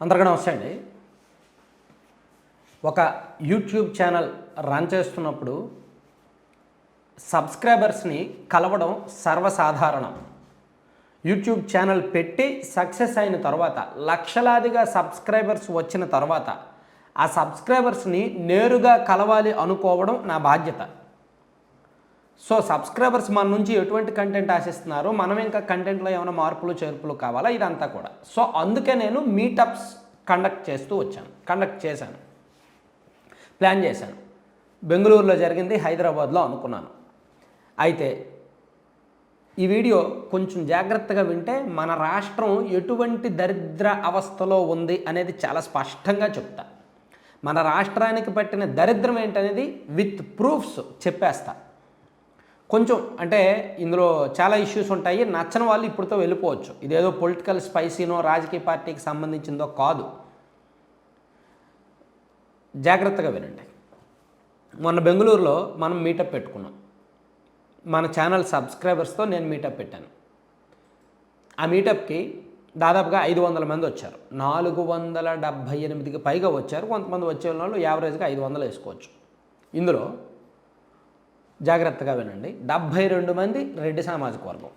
అందరికీ నమస్తే అండి. ఒక యూట్యూబ్ ఛానల్ రన్ చేస్తున్నప్పుడు సబ్స్క్రైబర్స్ని కలవడం సర్వసాధారణం. యూట్యూబ్ ఛానల్ పెట్టి సక్సెస్ అయిన తర్వాత లక్షలాదిగా సబ్స్క్రైబర్స్ వచ్చిన తర్వాత ఆ సబ్స్క్రైబర్స్ని నేరుగా కలవాలి అనుకోవడం నా బాధ్యత. సో సబ్స్క్రైబర్స్ మన నుంచి ఎటువంటి కంటెంట్ ఆశిస్తున్నారు మనం ఇంకా కంటెంట్లో ఏమైనా మార్పులు చేర్పులు కావాలా? ఇదంతా కూడా. సో అందుకే నేను మీటప్స్ కండక్ట్ చేస్తూ వచ్చాను. కండక్ట్ చేశాను. ప్లాన్ చేశాను. బెంగళూరులో జరిగింది హైదరాబాద్లో అనుకున్నాను. అయితే ఈ వీడియో కొంచెం జాగ్రత్తగా వింటే మన రాష్ట్రం ఎటువంటి దరిద్ర అవస్థలో ఉంది అనేది చాలా స్పష్టంగా చెప్తా. మన రాష్ట్రానికి పట్టిన దరిద్రం ఏంటనేది విత్ ప్రూఫ్స్ చెప్పేస్తా. కొంచెం అంటే ఇందులో చాలా ఇష్యూస్ ఉంటాయి. నచ్చని వాళ్ళు ఇప్పుడుతో వెళ్ళిపోవచ్చు. ఇదేదో పొలిటికల్ స్పైసీనో రాజకీయ పార్టీకి సంబంధించిందో కాదు. జాగ్రత్తగా వినండి. మొన్న బెంగళూరులో మనం మీటప్ పెట్టుకున్నాం. మన ఛానల్ సబ్స్క్రైబర్స్తో నేను మీటప్ పెట్టాను. ఆ మీటప్కి దాదాపుగా ఐదు వందల మంది వచ్చారు. నాలుగు వందల డెబ్భై ఎనిమిదికి పైగా వచ్చారు. కొంతమంది వచ్చే వాళ్ళు యావరేజ్గా ఐదు వందలు వేసుకోవచ్చు. ఇందులో జాగ్రత్తగా వినండి. డెబ్భై రెండు మంది రెడ్డి సామాజిక వర్గం.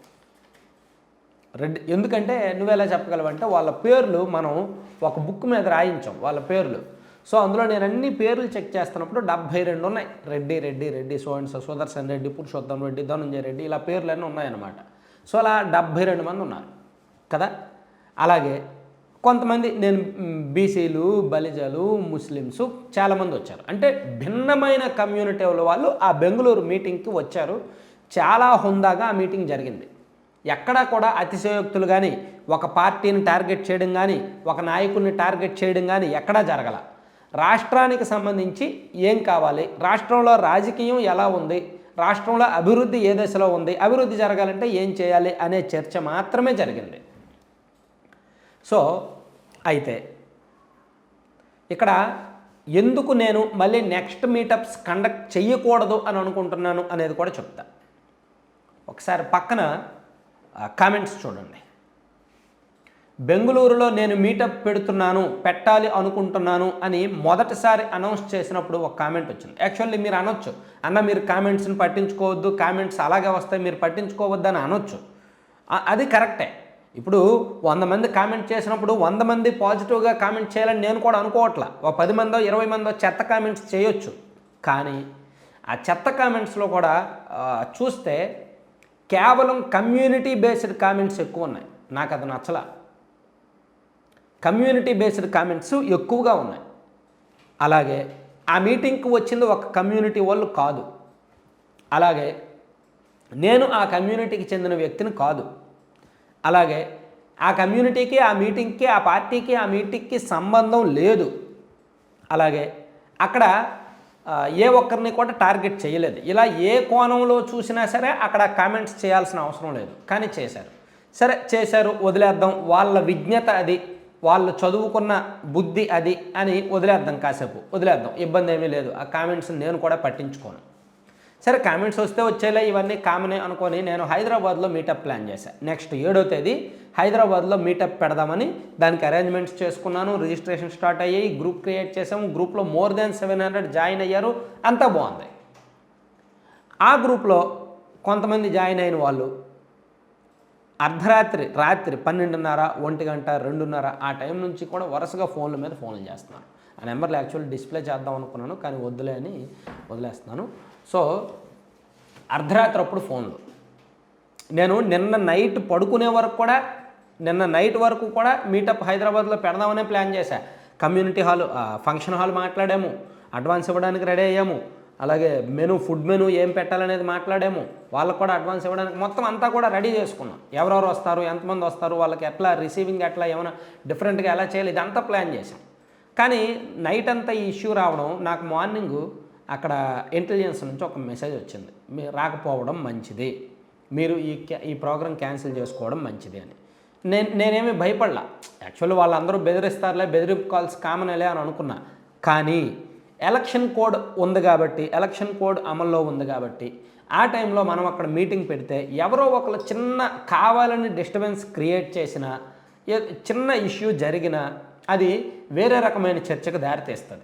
రెడ్డి ఎందుకంటే నువ్వెలా చెప్పగలవంటే వాళ్ళ పేర్లు మనం ఒక బుక్ మీద రాయించాం వాళ్ళ పేర్లు. సో అందులో నేను అన్ని పేర్లు చెక్ చేస్తున్నప్పుడు డెబ్భై రెండు ఉన్నాయి. Reddy Reddy Reddy so and so Sudarshan Reddy Purushottam Reddy Dhanunjaya Reddy ఇలా పేర్లన్నీ ఉన్నాయన్నమాట. సో అలా డెబ్భై రెండు మంది ఉన్నారు కదా? అలాగే కొంతమంది నేను బీసీలు బలిజలు ముస్లిమ్స్ చాలామంది వచ్చారు. అంటే భిన్నమైన కమ్యూనిటీ వాళ్ళు ఆ బెంగళూరు మీటింగ్కి వచ్చారు. చాలా హుందాగా ఆ మీటింగ్ జరిగింది. ఎక్కడా కూడా అతిశయోక్తులు కానీ ఒక పార్టీని టార్గెట్ చేయడం కానీ ఒక నాయకుడిని టార్గెట్ చేయడం కానీ ఎక్కడా జరగల. రాష్ట్రానికి సంబంధించి ఏం కావాలి? రాష్ట్రంలో రాజకీయం ఎలా ఉంది? రాష్ట్రంలో అభివృద్ధి ఏ దశలో ఉంది? అభివృద్ధి జరగాలంటే ఏం చేయాలి? అనే చర్చ మాత్రమే జరిగింది. సో అయితే ఇక్కడ ఎందుకు నేను మళ్ళీ నెక్స్ట్ మీటప్స్ కండక్ట్ చేయకూడదు అని అనుకుంటున్నాను అనేది కూడా చెప్తా. ఒకసారి పక్కన కామెంట్స్ చూడండి. బెంగళూరులో నేను మీటప్ పెడుతున్నాను పెట్టాలి అనుకుంటున్నాను అని మొదటిసారి అనౌన్స్ చేసినప్పుడు ఒక కామెంట్ వచ్చింది. యాక్చువల్లీ మీరు అనొచ్చు. అన్న మీరు కామెంట్స్ని పట్టించుకోవద్దు కామెంట్స్ అలాగే వస్తాయి మీరు పట్టించుకోవద్దు అని అనొచ్చు. అది కరెక్టే. ఇప్పుడు వంద మంది కామెంట్ చేసినప్పుడు వంద మంది పాజిటివ్గా కామెంట్ చేయాలని నేను కూడా అనుకోవట్లా. ఒక పది మందో ఇరవై మందో చెత్త కామెంట్స్ చేయొచ్చు. కానీ ఆ చెత్త కామెంట్స్లో కూడా చూస్తే కేవలం కమ్యూనిటీ బేస్డ్ కామెంట్స్ ఎక్కువ ఉన్నాయి. నాకు అది నచ్చల. కమ్యూనిటీ బేస్డ్ కామెంట్స్ ఎక్కువగా ఉన్నాయి. అలాగే ఆ మీటింగ్కి వచ్చింది ఒక కమ్యూనిటీ వాళ్ళు కాదు. అలాగే నేను ఆ కమ్యూనిటీకి చెందిన వ్యక్తిని కాదు. అలాగే ఆ కమ్యూనిటీకి ఆ మీటింగ్కి ఆ పార్టీకి ఆ మీటింగ్కి సంబంధం లేదు. అలాగే అక్కడ ఏ ఒక్కరిని కూడా టార్గెట్ చేయలేదు. ఇలా ఏ కోణంలో చూసినా సరే అక్కడ కామెంట్స్ చేయాల్సిన అవసరం లేదు. కానీ చేశారు. సరే చేశారు వదిలేద్దాం. వాళ్ళ విజ్ఞత అది వాళ్ళు చదువుకున్న బుద్ధి అది అని వదిలేద్దాం కాసేపు. వదిలేద్దాం. ఇబ్బంది ఏమీ లేదు. ఆ కామెంట్స్ నేను కూడా పట్టించుకోను. సరే కామెంట్స్ వస్తే వచ్చేలా ఇవన్నీ కామనే అనుకొని నేను హైదరాబాద్లో మీటప్ ప్లాన్ చేశాను నెక్స్ట్ ఏడో తేదీ హైదరాబాద్లో మీటప్ పెడదామని దానికి అరేంజ్మెంట్స్ చేసుకున్నాను రిజిస్ట్రేషన్ స్టార్ట్ అయ్యాయి గ్రూప్ క్రియేట్ చేసాము గ్రూప్లో more than seven hundred join అయ్యారు అంతా బాగుంది. ఆ గ్రూప్లో కొంతమంది జాయిన్ అయిన వాళ్ళు అర్ధరాత్రి రాత్రి పన్నెండున్నర ఒంటి గంట రెండున్నర ఆ టైం నుంచి కూడా వరుసగా ఫోన్ల మీద ఫోన్లు చేస్తున్నారు. ఆ నెంబర్లు యాక్చువల్ డిస్ప్లే చేద్దాం అనుకున్నాను కానీ వద్దులే అని వదిలేస్తున్నాను. సో అర్ధరాత్రి అప్పుడు ఫోన్లు. నేను నిన్న నైట్ పడుకునే వరకు కూడా నిన్న నైట్ వరకు కూడా మీటప్ హైదరాబాద్లో పెడదామనే ప్లాన్ చేశా. కమ్యూనిటీ హాల్ ఫంక్షన్ హాల్ మాట్లాడాము. అడ్వాన్స్ ఇవ్వడానికి రెడీ అయ్యాము. అలాగే మెను ఫుడ్ మెను ఏం పెట్టాలనేది మాట్లాడాము. వాళ్ళకు కూడా అడ్వాన్స్ ఇవ్వడానికి మొత్తం అంతా కూడా రెడీ చేసుకున్నాం. ఎవరెవరు వస్తారు ఎంతమంది వస్తారు వాళ్ళకి ఎట్లా రిసీవింగ్ ఎట్లా ఏమైనా డిఫరెంట్గా ఎలా చేయాలి ఇదంతా ప్లాన్ చేశాం. కానీ నైట్ అంతా ఈ ఇష్యూ రావడం నాకు మార్నింగ్ అక్కడ ఇంటెలిజెన్స్ నుంచి ఒక మెసేజ్ వచ్చింది. మీరు రాకపోవడం మంచిది. మీరు ఈ క్యా- ఈ ప్రోగ్రామ్ క్యాన్సిల్ చేసుకోవడం మంచిది అని. నేను నేనేమి భయపడలా. యాక్చువల్లీ వాళ్ళందరూ బెదిరిస్తారులే బెదిరింపు కాల్స్ కామనేలే అని అనుకున్నా. కానీ ఎలక్షన్ కోడ్ ఉంది కాబట్టి ఎలక్షన్ కోడ్ అమల్లో ఉంది కాబట్టి ఆ టైంలో మనం అక్కడ మీటింగ్ పెడితే ఎవరో ఒకరు చిన్న కావాలని డిస్టర్బెన్స్ క్రియేట్ చేసిన చిన్న ఇష్యూ జరిగిన అది వేరే రకమైన చర్చకు దారితీస్తుంది.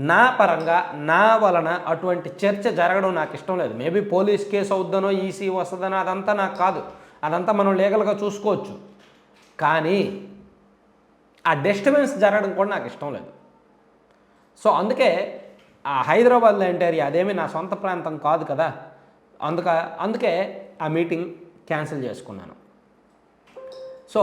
నా పరంగా నా వలన అటువంటి చర్చ జరగడం నాకు ఇష్టం లేదు. మేబీ పోలీస్ కేసు అవుద్దనో ఈసీ వస్తుందనో అదంతా నాకు కాదు. అదంతా మనం లీగల్గా చూసుకోవచ్చు. కానీ ఆ డిస్టర్బెన్స్ జరగడం కూడా నాకు ఇష్టం లేదు. సో అందుకే ఆ హైదరాబాద్లో ఏంటారు అదేమి నా సొంత ప్రాంతం కాదు కదా. అందుక అందుకే ఆ మీటింగ్ క్యాన్సిల్ చేసుకున్నాను. సో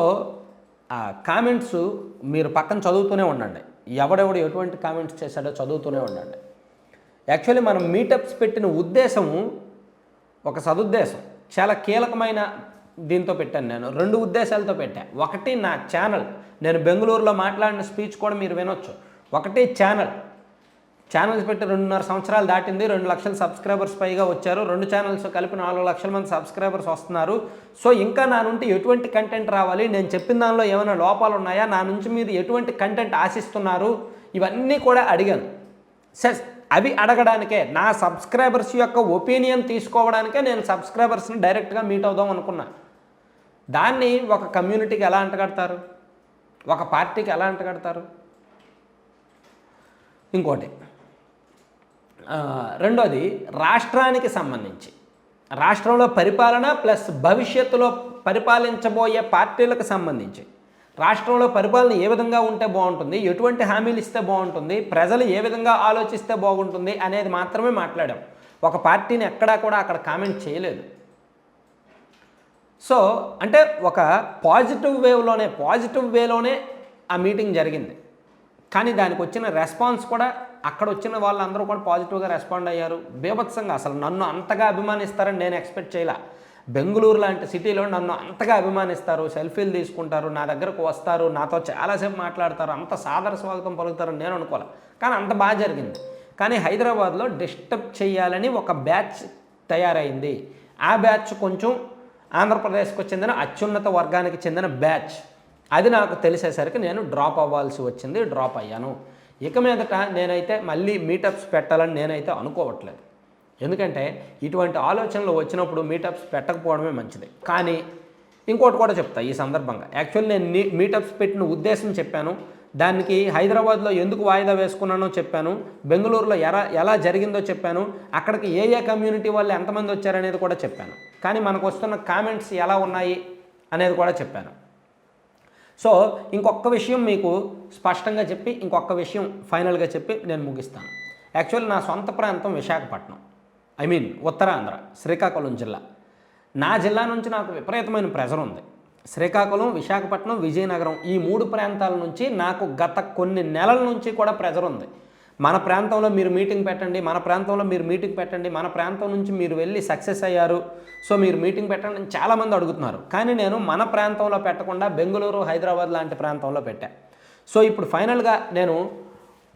ఆ కామెంట్స్ మీరు పక్కన చదువుతూనే ఉండండి. ఎవడెవడు ఎటువంటి కామెంట్స్ చేశాడో చదువుతూనే ఉండండి. యాక్చువల్లీ మనం మీటప్స్ పెట్టిన ఉద్దేశము ఒక సదుద్దేశం. చాలా కీలకమైన దీంతో పెట్టాను నేను. రెండు ఉద్దేశాలతో పెట్టాను ఒకటి నా ఛానల్ నేను బెంగళూరులో మాట్లాడిన స్పీచ్ కూడా మీరు వినొచ్చు. ఒకటి ఛానల్ ఛానల్స్ పెట్టి రెండున్నర సంవత్సరాలు దాటింది రెండు లక్షల సబ్స్క్రైబర్స్ పైగా వచ్చారు. రెండు ఛానల్స్ కలిపి నాలుగు లక్షల మంది సబ్స్క్రైబర్స్ వస్తున్నారు. సో ఇంకా నా నుండి ఎటువంటి కంటెంట్ రావాలి? నేను చెప్పిన దానిలో ఏమైనా లోపాలు ఉన్నాయా నా నుంచి మీరు ఎటువంటి కంటెంట్ ఆశిస్తున్నారు? ఇవన్నీ కూడా అడిగాను. సరే అవి అడగడానికే నా సబ్స్క్రైబర్స్ యొక్క ఒపీనియన్ తీసుకోవడానికే నేను సబ్స్క్రైబర్స్ని డైరెక్ట్గా మీట్ అవుదాం అనుకున్నా. దాన్ని ఒక కమ్యూనిటీకి ఎలా అంటగడతారు? ఒక పార్టీకి ఎలా అంటగడతారు? ఇంకోటి రెండోది రాష్ట్రానికి సంబంధించి. రాష్ట్రంలో పరిపాలన ప్లస్ భవిష్యత్తులో పరిపాలించబోయే పార్టీలకు సంబంధించి. రాష్ట్రంలో పరిపాలన ఏ విధంగా ఉంటే బాగుంటుంది ఎటువంటి హామీలు ఇస్తే బాగుంటుంది ప్రజలు ఏ విధంగా ఆలోచిస్తే బాగుంటుంది అనేది మాత్రమే మాట్లాడాం. ఒక పార్టీని ఎక్కడా కూడా అక్కడ కామెంట్ చేయలేదు. సో అంటే ఒక పాజిటివ్ వేవ్లోనే పాజిటివ్ వేలోనే ఆ మీటింగ్ జరిగింది. కానీ దానికి వచ్చిన రెస్పాన్స్ కూడా అక్కడ వచ్చిన వాళ్ళందరూ కూడా పాజిటివ్గా రెస్పాండ్ అయ్యారు. బీభత్సంగా అసలు నన్ను అంతగా అభిమానిస్తారని నేను ఎక్స్పెక్ట్ చేయలే. బెంగళూరు లాంటి సిటీలో నన్ను అంతగా అభిమానిస్తారు సెల్ఫీలు తీసుకుంటారు నా దగ్గరకు వస్తారు నాతో చాలాసేపు మాట్లాడతారు అంత సాదర స్వాగతం పలుకుతారని నేను అనుకోలే. కానీ అంత బాగా జరిగింది. కానీ హైదరాబాద్లో డిస్టర్బ్ చేయాలని ఒక బ్యాచ్ తయారైంది. ఆ బ్యాచ్ కొంచెం ఆంధ్రప్రదేశ్కు చెందిన అత్యున్నత వర్గానికి చెందిన బ్యాచ్. అది నాకు తెలిసేసరికి నేను డ్రాప్ అవ్వాల్సి వచ్చింది డ్రాప్ అయ్యాను. ఇక మీదట నేనైతే మళ్ళీ మీటప్స్ పెట్టాలని నేనైతే అనుకోవట్లేదు. ఎందుకంటే ఇటువంటి ఆలోచనలు వచ్చినప్పుడు మీటప్స్ పెట్టకపోవడమే మంచిది. కానీ ఇంకోటి కూడా చెప్తా ఈ సందర్భంగా. యాక్చువల్లీ నేను మీటప్స్ పెట్టిన ఉద్దేశం చెప్పాను. దానికి హైదరాబాద్లో ఎందుకు వాయిదా వేసుకున్నానో చెప్పాను. బెంగళూరులో ఎలా ఎలా జరిగిందో చెప్పాను. అక్కడికి ఏ ఏ కమ్యూనిటీ వాళ్ళు ఎంతమంది వచ్చారనేది కూడా చెప్పాను. కానీ మనకు వస్తున్న కామెంట్స్ ఎలా ఉన్నాయి అనేది కూడా చెప్పాను. సో ఇంకొక విషయం మీకు స్పష్టంగా చెప్పి ఇంకొక విషయం ఫైనల్గా చెప్పి నేను ముగిస్తాను. యాక్చువల్లీ నా సొంత ప్రాంతం విశాఖపట్నం. ఐ మీన్ ఉత్తరాంధ్ర శ్రీకాకుళం జిల్లా. నా జిల్లా నుంచి నాకు విపరీతమైన ప్రెజర్ ఉంది. శ్రీకాకుళం విశాఖపట్నం విజయనగరం ఈ మూడు ప్రాంతాల నుంచి నాకు గత కొన్ని నెలల నుంచి కూడా ప్రెజర్ ఉంది. మన ప్రాంతంలో మీరు మీటింగ్ పెట్టండి మన ప్రాంతంలో మీరు మీటింగ్ పెట్టండి మన ప్రాంతం నుంచి మీరు వెళ్ళి సక్సెస్ అయ్యారు. సో మీరు మీటింగ్ పెట్టండి అని చాలామంది అడుగుతున్నారు. కానీ నేను మన ప్రాంతంలో పెట్టకుండా బెంగళూరు హైదరాబాద్ లాంటి ప్రాంతంలో పెట్టా. సో ఇప్పుడు ఫైనల్గా నేను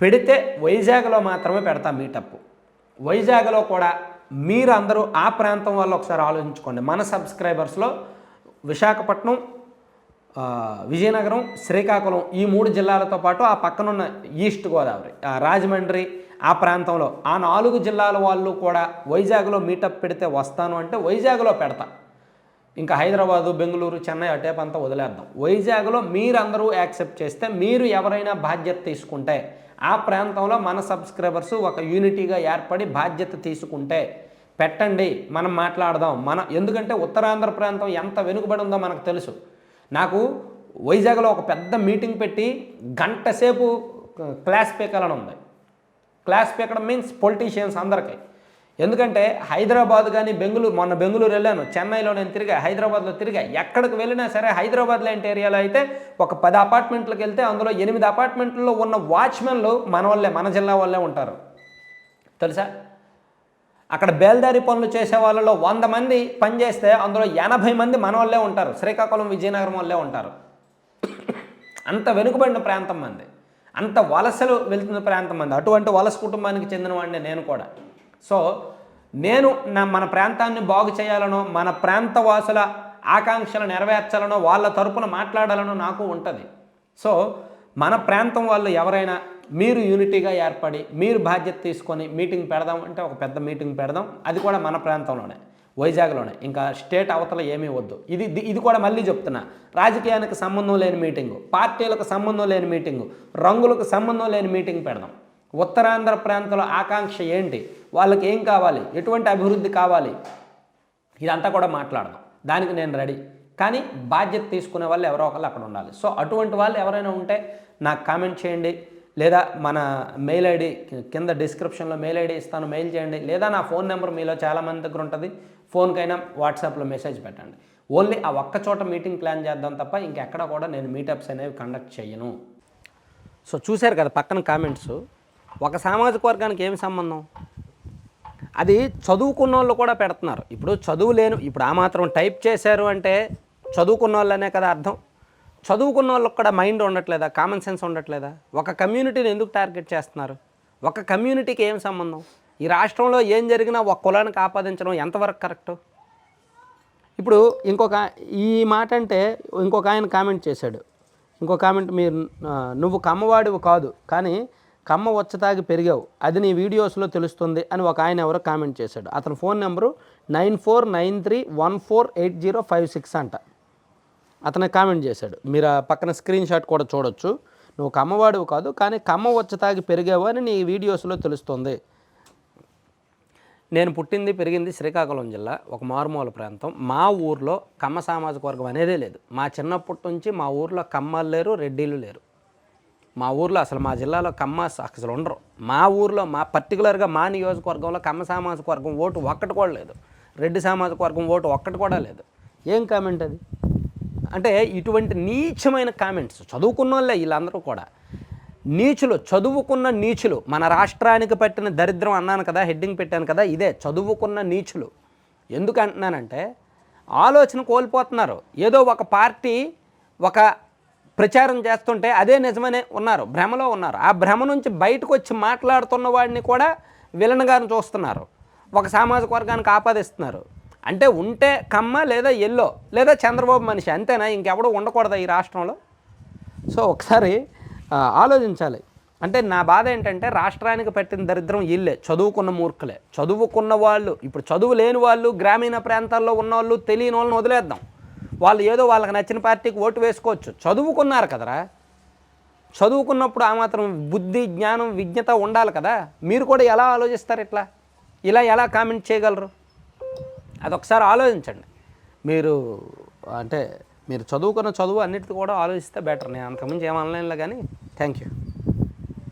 పెడితే వైజాగ్లో మాత్రమే పెడతా మీటప్. వైజాగ్లో కూడా మీరు అందరూ ఆ ప్రాంతం వల్ల ఒకసారి ఆలోచించుకోండి. మన సబ్స్క్రైబర్స్లో విశాఖపట్నం విజయనగరం శ్రీకాకుళం ఈ మూడు జిల్లాలతో పాటు ఆ పక్కనున్న ఈస్ట్ గోదావరి ఆ రాజమండ్రి ఆ ప్రాంతంలో ఆ నాలుగు జిల్లాల వాళ్ళు కూడా వైజాగ్లో మీటప్ పెడితే వస్తాను అంటే వైజాగ్లో పెడతా. ఇంకా హైదరాబాదు బెంగళూరు చెన్నై అటేప్ అంతా వదిలేద్దాం. వైజాగ్లో మీరందరూ యాక్సెప్ట్ చేస్తే మీరు ఎవరైనా బాధ్యత తీసుకుంటే ఆ ప్రాంతంలో మన సబ్స్క్రైబర్స్ ఒక యూనిటీగా ఏర్పడి బాధ్యత తీసుకుంటే పెట్టండి మనం మాట్లాడదాం. మన ఎందుకంటే ఉత్తరాంధ్ర ప్రాంతం ఎంత వెనుకబడి ఉందో మనకు తెలుసు. నాకు వైజాగ్లో ఒక పెద్ద మీటింగ్ పెట్టి గంట సేపు క్లాస్ పీకాలని ఉంది. క్లాస్ పీకడం మీన్స్ పొలిటీషియన్స్ అందరికీ. ఎందుకంటే హైదరాబాద్ కానీ బెంగళూరు మొన్న బెంగళూరు వెళ్ళాను. చెన్నైలో నేను తిరిగా హైదరాబాద్లో తిరిగా. ఎక్కడికి వెళ్ళినా సరే హైదరాబాద్ లాంటి ఏరియాలో అయితే ఒక పది అపార్ట్మెంట్లకు వెళ్తే అందులో ఎనిమిది అపార్ట్మెంట్లో ఉన్న వాచ్మెన్లు మన వాళ్ళే మన జిల్లా వాళ్ళే ఉంటారు. తెలుసా? అక్కడ బేల్దారి పనులు చేసే వాళ్ళలో వంద మంది పనిచేస్తే అందులో ఎనభై మంది మన వాళ్ళే ఉంటారు. శ్రీకాకుళం విజయనగరం వాళ్ళే ఉంటారు. అంత వెనుకబడిన ప్రాంతం మంది. అంత వలసలు వెళ్తున్న ప్రాంతం మంది. అటువంటి వలస కుటుంబానికి చెందిన వాడిని నేను కూడా. సో నేను నా మన ప్రాంతాన్ని బాగు చేయాలనో మన ప్రాంత వాసుల ఆకాంక్షలు నెరవేర్చాలనో వాళ్ళ తరపున మాట్లాడాలనో నాకు ఉంటుంది. సో మన ప్రాంతం వాళ్ళు ఎవరైనా మీరు యూనిటీగా ఏర్పడి మీరు బాధ్యత తీసుకొని మీటింగ్ పెడదాం అంటే ఒక పెద్ద మీటింగ్ పెడదాం. అది కూడా మన ప్రాంతంలోనే వైజాగ్లోనే. ఇంకా స్టేట్ అవతల ఏమీ వద్దు. ఇది ఇది- కూడా మళ్ళీ చెప్తున్నా. రాజకీయానికి సంబంధం లేని మీటింగు పార్టీలకు సంబంధం లేని మీటింగు రంగులకు సంబంధం లేని మీటింగ్ పెడదాం. ఉత్తరాంధ్ర ప్రాంతంలో ఆకాంక్ష ఏంటి? వాళ్ళకి ఏం కావాలి? ఎటువంటి అభివృద్ధి కావాలి? ఇదంతా కూడా మాట్లాడదాం. దానికి నేను రెడీ కానీ బాధ్యత తీసుకునే వాళ్ళు ఎవరో ఒకళ్ళు అక్కడ ఉండాలి. సో అటువంటి వాళ్ళు ఎవరైనా ఉంటే నాకు కామెంట్ చేయండి. లేదా మన మెయిల్ ఐడి కింద డిస్క్రిప్షన్లో మెయిల్ ఐడి ఇస్తాను మెయిల్ చేయండి. లేదా నా ఫోన్ నెంబర్ మీలో చాలామంది దగ్గర ఉంటుంది. ఫోన్కైనా వాట్సాప్లో మెసేజ్ పెట్టండి. ఓన్లీ ఆ ఒక్క చోట మీటింగ్ ప్లాన్ చేద్దాం తప్ప ఇంకెక్కడ కూడా నేను మీటప్స్ అనేవి కండక్ట్ చేయను. సో చూశారు కదా పక్కన కామెంట్స్. ఒక సామాజిక వర్గానికి ఏమి సంబంధం? అది చదువుకున్న వాళ్ళు కూడా పెడుతున్నారు. ఇప్పుడు చదువు లేను ఇప్పుడు ఆ మాత్రం టైప్ చేశారు అంటే చదువుకున్న వాళ్ళనే కదా అర్థం. చదువుకున్న వాళ్ళకి కూడా మైండ్ ఉండట్లేదా? కామన్ సెన్స్ ఉండట్లేదా? ఒక కమ్యూనిటీని ఎందుకు టార్గెట్ చేస్తున్నారు? ఒక కమ్యూనిటీకి ఏం సంబంధం? ఈ రాష్ట్రంలో ఏం జరిగినా ఒక కులానికి ఆపాదించడం ఎంతవరకు కరెక్టు? ఇప్పుడు ఇంకొక ఈ మాట అంటే ఇంకొక ఆయన కామెంట్ చేశాడు. ఇంకో కామెంట్ మీరు నువ్వు కమ్మవాడివి కాదు. కానీ కమ్మ వచ్చతాగి పెరిగావు. అది నీ వీడియోస్లో తెలుస్తుంది అని ఒక ఆయన ఎవరో కామెంట్ చేశాడు. అతని phone number nine four nine three one four eight zero five six అంట. అతను కామెంట్ చేశాడు. మీరు ఆ పక్కన స్క్రీన్ షాట్ కూడా చూడొచ్చు. నువ్వు కమ్మవాడివి కాదు కానీ కమ్మ వచ్చతాగి పెరిగావు అని నీ వీడియోస్లో తెలుస్తుంది. నేను పుట్టింది పెరిగింది శ్రీకాకుళం జిల్లా ఒక మారుమూల ప్రాంతం. మా ఊర్లో కమ్మ సామాజిక వర్గం అనేదే లేదు. మా చిన్నప్పటి నుంచి మా ఊర్లో కమ్మలు లేరు రెడ్డిలు లేరు. మా ఊర్లో అసలు మా జిల్లాలో కమ్మ అసలు ఉండరు. మా ఊర్లో మా పర్టికులర్గా మా నియోజకవర్గంలో కమ్మ సామాజిక వర్గం ఓటు ఒక్కటి కూడా లేదు. రెడ్డి సామాజిక వర్గం ఓటు ఒక్కటి కూడా లేదు. ఏం కామెంట్ అది? అంటే ఇటువంటి నీచమైన కామెంట్స్ చదువుకున్న వాళ్ళే వీళ్ళందరూ కూడా. నీచులు చదువుకున్న నీచులు. మన రాష్ట్రానికి పట్టిన దరిద్రం అన్నాను కదా హెడ్డింగ్ పెట్టాను కదా ఇదే చదువుకున్న నీచులు. ఎందుకు అంటున్నానంటే ఆలోచన కోల్పోతున్నారు. ఏదో ఒక పార్టీ ఒక ప్రచారం చేస్తుంటే అదే నిజమనే ఉన్నారు భ్రమలో ఉన్నారు. ఆ భ్రమ నుంచి బయటకు వచ్చి మాట్లాడుతున్న వాడిని కూడా విలన్గాను చూస్తున్నారు. ఒక సామాజిక వర్గానికి ఆపాదిస్తున్నారు అంటే ఉంటే కమ్మ లేదా ఎల్లో లేదా చంద్రబాబు మనిషి అంతేనా? ఇంకెవడూ ఉండకూడదా ఈ రాష్ట్రంలో? సో ఒకసారి ఆలోచించాలి. అంటే నా బాధ ఏంటంటే రాష్ట్రానికి పెట్టిన దరిద్రం ఇల్లే చదువుకున్న మూర్ఖులే. చదువుకున్న వాళ్ళు ఇప్పుడు చదువు లేని వాళ్ళు గ్రామీణ ప్రాంతాల్లో ఉన్న వాళ్ళు తెలియని వాళ్ళని వదిలేద్దాం. వాళ్ళు ఏదో వాళ్ళకి నచ్చిన పార్టీకి ఓటు వేసుకోవచ్చు. చదువుకున్నారు కదరా. చదువుకున్నప్పుడు ఆ మాత్రం బుద్ధి జ్ఞానం విజ్ఞత ఉండాలి కదా. మీరు కూడా ఎలా ఆలోచిస్తారు ఇట్లా? ఇలా ఎలా కామెంట్ చేయగలరు? అదొకసారి ఆలోచించండి. మీరు అంటే మీరు చదువుకున్న చదువు అన్నిటితో కూడా ఆలోచిస్తే బెటర్. నేను అంతకుమించి ఏమనలేనులే కానీ థ్యాంక్ యూ.